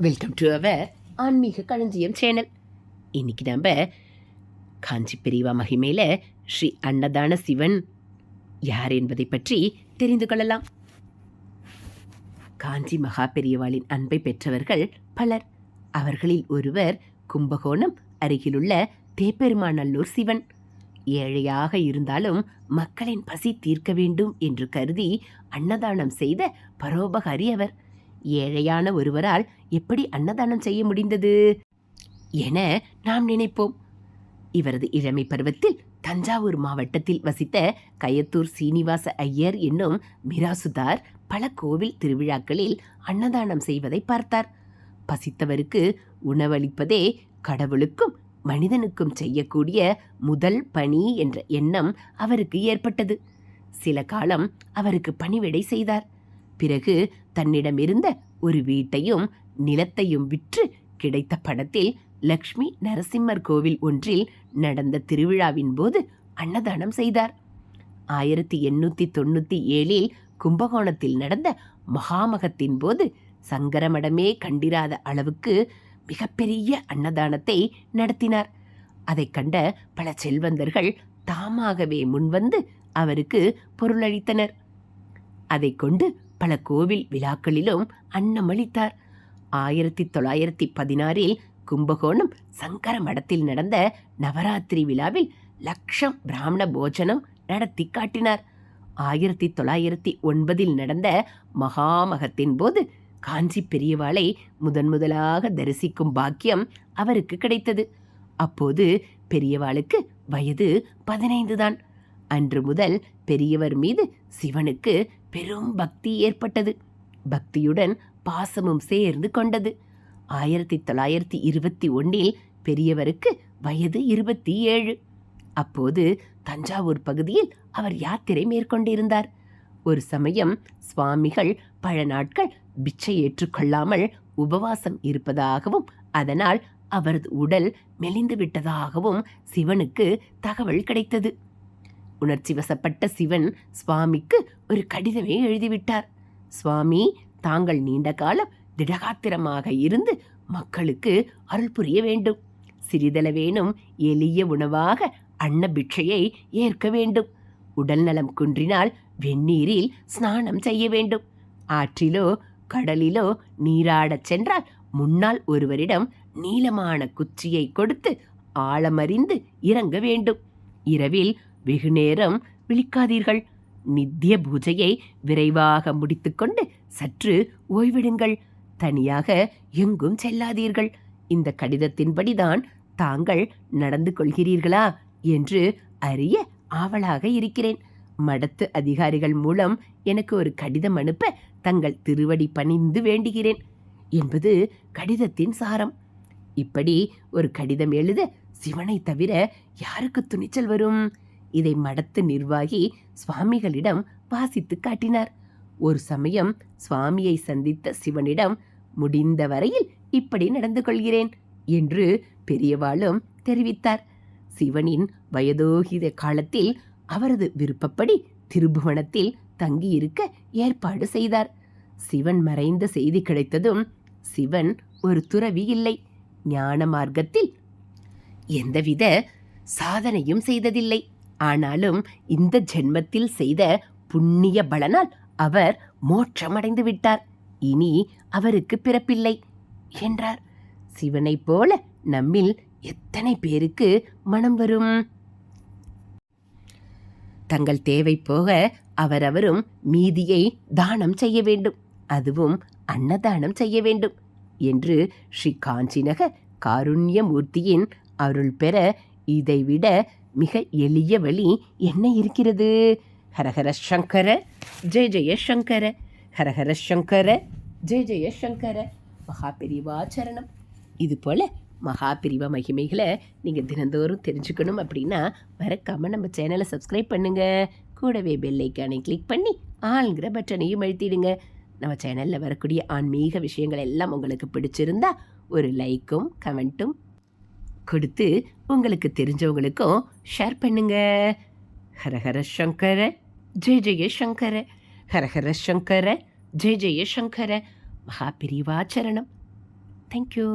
Welcome to our ஆன்மீக களஞ்சியம் channel இன்னைக்கு நம்ம காஞ்சி பெரியவா மகிமையில் ஸ்ரீ அன்னதான சிவன் யார் என்பதை பற்றி தெரிந்து கொள்ளலாம். காஞ்சி மகா பெரியவாளின் அன்பை பெற்றவர்கள் பலர். அவர்களில் ஒருவர் கும்பகோணம் அருகிலுள்ள தேப்பெருமாநல்லூர் சிவன். ஏழையாக இருந்தாலும் மக்களின் பசி தீர்க்க வேண்டும் என்று கருதி அன்னதானம் செய்த பரோபகாரி அவர். ஏழையான ஒருவரால் எப்படி அன்னதானம் செய்ய முடிந்தது? என நாம் நினைப்போம். இவரது இளமை பருவத்தில் தஞ்சாவூர் மாவட்டத்தில் வசித்த கயத்தூர் சீனிவாச ஐயர் என்னும் மிராசுதார் பல கோவில் திருவிழாக்களில் அன்னதானம் செய்வதை பார்த்தார். பசித்தவருக்கு உணவளிப்பதே கடவுளுக்கும் மனிதனுக்கும் செய்யக்கூடிய முதல் பணி என்ற எண்ணம் அவருக்கு ஏற்பட்டது. சில காலம் அவருக்கு பணிவிடை செய்தார். பிறகு தன்னிடமிருந்த ஒரு வீட்டையும் நிலத்தையும் விற்று கிடைத்த பணத்தில் லக்ஷ்மி நரசிம்மர் கோவில் ஒன்றில் நடந்த திருவிழாவின் போது அன்னதானம் செய்தார். ஆயிரத்தி எண்ணூத்தி தொண்ணூத்தி ஏழில் கும்பகோணத்தில் நடந்த மகாமகத்தின் போது சங்கரமடமே கண்டிராத அளவுக்கு மிகப்பெரிய அன்னதானத்தை நடத்தினார். அதைக் கண்ட பல செல்வந்தர்கள் தாமாகவே முன்வந்து அவருக்கு பொருளளித்தனர். அதைக் கொண்டு பல கோவில் விழாக்களிலும் அன்னமளித்தார் ஆயிரத்தி தொள்ளாயிரத்தி பதினாறில் கும்பகோணம் சங்கர மடத்தில் நடந்த நவராத்திரி விழாவில் லக்ஷம் பிராமண போஜனம் நடத்தி காட்டினார். ஆயிரத்தி தொள்ளாயிரத்தி ஒன்பதில் நடந்த மகாமகத்தின் போது காஞ்சி பெரியவாளை முதன் முதலாக தரிசிக்கும் பாக்கியம் அவருக்கு கிடைத்தது. அப்போது பெரியவாளுக்கு வயது பதினைந்து தான் அன்று முதல் பெரியவர் மீது சிவனுக்கு பெரும் பக்தி ஏற்பட்டது. பக்தியுடன் பாசமும் சேர்ந்து கொண்டது. ஆயிரத்தி தொள்ளாயிரத்தி இருபத்தி ஒன்றில் பெரியவருக்கு வயது இருபத்தி ஏழு அப்போது தஞ்சாவூர் பகுதியில் அவர் யாத்திரை மேற்கொண்டிருந்தார். ஒரு சமயம் சுவாமிகள் பல நாட்கள் பிச்சை ஏற்றுக்கொள்ளாமல் உபவாசம் இருப்பதாகவும் அதனால் அவரது உடல் மெலிந்து விட்டதாகவும் சிவனுக்கு தகவல் கிடைத்தது. உணர்ச்சி வசப்பட்ட சிவன் சுவாமிக்கு ஒரு கடிதமே எழுதிவிட்டார். சுவாமி தாங்கள் நீண்ட காலம் திடகாத்திரமாக இருந்து மக்களுக்கு அருள் புரிய வேண்டும். சிறிதளவேனும் எளிய உணவாக அன்ன பிட்சையை ஏற்க வேண்டும். உடல் நலம் குன்றினால் வெந்நீரில் ஸ்நானம் செய்ய வேண்டும். ஆற்றிலோ கடலிலோ நீராடச் சென்றால் முன்னால் ஒருவரிடம் நீளமான குச்சியை கொடுத்து ஆழமறிந்து இறங்க வேண்டும். இரவில் வெகுநேரம் விழிக்காதீர்கள். நித்திய பூஜையை விரைவாக முடித்துக்கொண்டு சற்று ஓய்விடுங்கள். தனியாக எங்கும் செல்லாதீர்கள். இந்த கடிதத்தின்படிதான் தாங்கள் நடந்து கொள்கிறீர்களா என்று அறிய ஆவலாக இருக்கிறேன். மடத்து அதிகாரிகள் மூலம் எனக்கு ஒரு கடிதம் அனுப்ப தங்கள் திருவடி பணிந்து வேண்டுகிறேன் என்பது கடிதத்தின் சாரம். இப்படி ஒரு கடிதம் எழுத சிவனை தவிர யாருக்கு துணிச்சல் வரும்? இதை மடத்து நிர்வாகி சுவாமிகளிடம் வாசித்து காட்டினார். ஒரு சமயம் சுவாமியை சந்தித்த சிவனிடம் முடிந்த வரையில் இப்படி நடந்து கொள்கிறேன் என்று பெரியவாளும் தெரிவித்தார். சிவனின் வயதோகித காலத்தில் அவரது விருப்பப்படி திருபுவனத்தில் தங்கியிருக்க ஏற்பாடு செய்தார். சிவன் மறைந்த செய்தி கிடைத்ததும் சிவன் ஒரு துறவி இல்லை. ஞான மார்க்கத்தில் எந்தவித சாதனையும் செய்ததில்லை. ஆனாலும் இந்த ஜென்மத்தில் செய்த புண்ணிய பலனால் அவர் மோட்சமடைந்து விட்டார். இனி அவருக்கு பிறப்பில்லை என்றார். சிவனைப் போல நம்மில் எத்தனை பேருக்கு மனம் வரும்? தங்கள் தேவை போக அவரவரும் மீதியை தானம் செய்ய வேண்டும் அதுவும் அன்னதானம் செய்ய வேண்டும் என்று ஸ்ரீ காஞ்சிநக காருண்யமூர்த்தியின் அருள் பெற இதைவிட மிக எளிய வழி என்ன இருக்கிறது? ஹரஹர சங்கர ஜெய ஜெய சங்கர ஹரஹர சங்கர ஜெய ஜெய சங்கர. மகா பிரிவாச்சரணம் இது போல் மகா பிரிவா மகிமைகளை நீங்கள் தினந்தோறும் தெரிஞ்சுக்கணும் அப்படின்னா மறக்காமல் நம்ம சேனலை சப்ஸ்கிரைப் பண்ணுங்கள் கூடவே பெல்லைக்கானை கிளிக் பண்ணி ஆளுங்கிற பட்டனையும் அழுத்திடுங்க. நம்ம சேனலில் வரக்கூடிய ஆன்மீக விஷயங்கள் எல்லாம் உங்களுக்கு பிடிச்சிருந்தா ஒரு லைக்கும் கமெண்ட்டும் கொடுத்து உங்களுக்கு தெரிஞ்சவங்களுக்கும் ஷேர் பண்ணுங்க. ஹரஹர சங்கர ஜெய ஜெய சங்கர. ஹரஹர சங்கர ஜெய ஜெய சங்கர. மகாபிரிவாச்சரணம் தேங்க்யூ